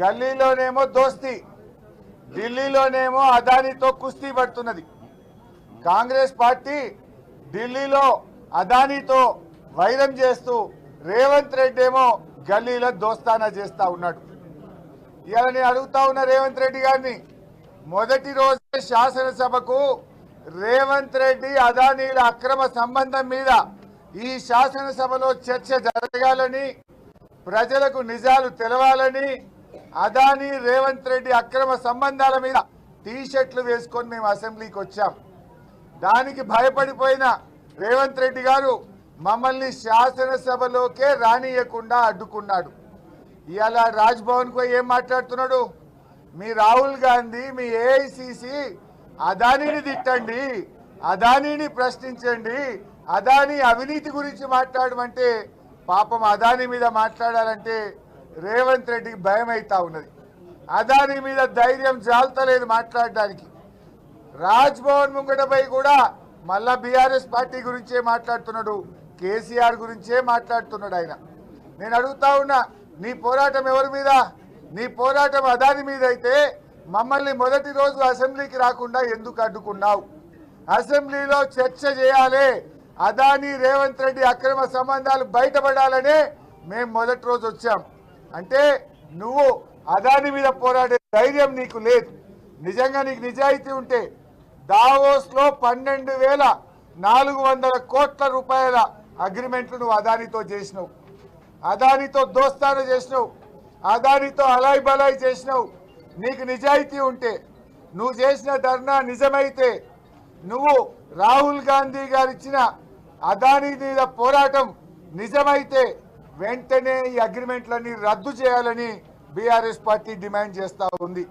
గల్లీలోనేమో దోస్తి ఢిల్లీలోనేమో అదానితో కుస్తీ పడుతున్నది. కాంగ్రెస్ పార్టీ ఢిల్లీలో అదానితో వైరం చేస్తూ రేవంత్ రెడ్డి ఏమో గల్లీలో దోస్తానా చేస్తా ఉన్నాడు. ఇలా నేను అడుగుతా ఉన్న రేవంత్ రెడ్డి గారిని మొదటి రోజే శాసనసభకు రేవంత్ రెడ్డి అదానీల అక్రమ సంబంధం మీద ఈ శాసనసభలో చర్చ జరగాలని ప్రజలకు నిజాలు తెలవాలని అదానీ రేవంత్ రెడ్డి అక్రమ సంబంధాల మీద టీషర్ట్లు వేసుకొని మేము అసెంబ్లీకి వచ్చాం. దానికి భయపడిపోయిన రేవంత్ రెడ్డి గారు మమ్మల్ని శాసనసభలోకే రానియకుండా అడ్డుకున్నాడు. ఇవాళ రాజ్భవన్కు ఏం మాట్లాడుతున్నాడు? మీ రాహుల్ గాంధీ మీ ఏఐసిసి అదానీని తిట్టండి అదానీని ప్రశ్నించండి అదానీ అవినీతి గురించి మాట్లాడమంటే పాపం అదాని మీద మాట్లాడాలంటే రేవంత్ రెడ్డికి భయం అవుతా ఉన్నది. అదాని మీద ధైర్యం జాలతలేదు మాట్లాడడానికి. రాజ్భవన్ ముంగటపై కూడా మళ్ళా బీఆర్ఎస్ పార్టీ గురించే మాట్లాడుతున్నాడు కేసీఆర్ గురించే మాట్లాడుతున్నాడు ఆయన. నేను అడుగుతా ఉన్నా నీ పోరాటం ఎవరి మీద? నీ పోరాటం అదాని మీద అయితే మమ్మల్ని మొదటి రోజు అసెంబ్లీకి రాకుండా ఎందుకు అడ్డుకున్నావు? అసెంబ్లీలో చర్చ చేయాలి అదాని రేవంత్ రెడ్డి అక్రమ సంబంధాలు బయటపడాలనే మేము మొదటి రోజు వచ్చాం. అంటే నువ్వు అదాని మీద పోరాడే ధైర్యం నీకు లేదు. నిజంగా నీకు నిజాయితీ ఉంటే దావోస్లో పన్నెండు వేల నాలుగు వందల కోట్ల రూపాయల అగ్రిమెంట్లు నువ్వు అదానితో చేసినావు. అదానితో దోస్తాను చేసినావు. అదానితో అలాయి బలాయి చేసినావు. నీకు నిజాయితీ ఉంటే నువ్వు చేసిన ధర్నా నిజమైతే నువ్వు రాహుల్ గాంధీ గారు ఇచ్చిన అదానీ మీద పోరాటం నిజమైతే వెంటనే ఈ అగ్రిమెంట్లన్నీ రద్దు చేయాలని బీఆర్ఎస్ పార్టీ డిమాండ్ చేస్తూ ఉంది.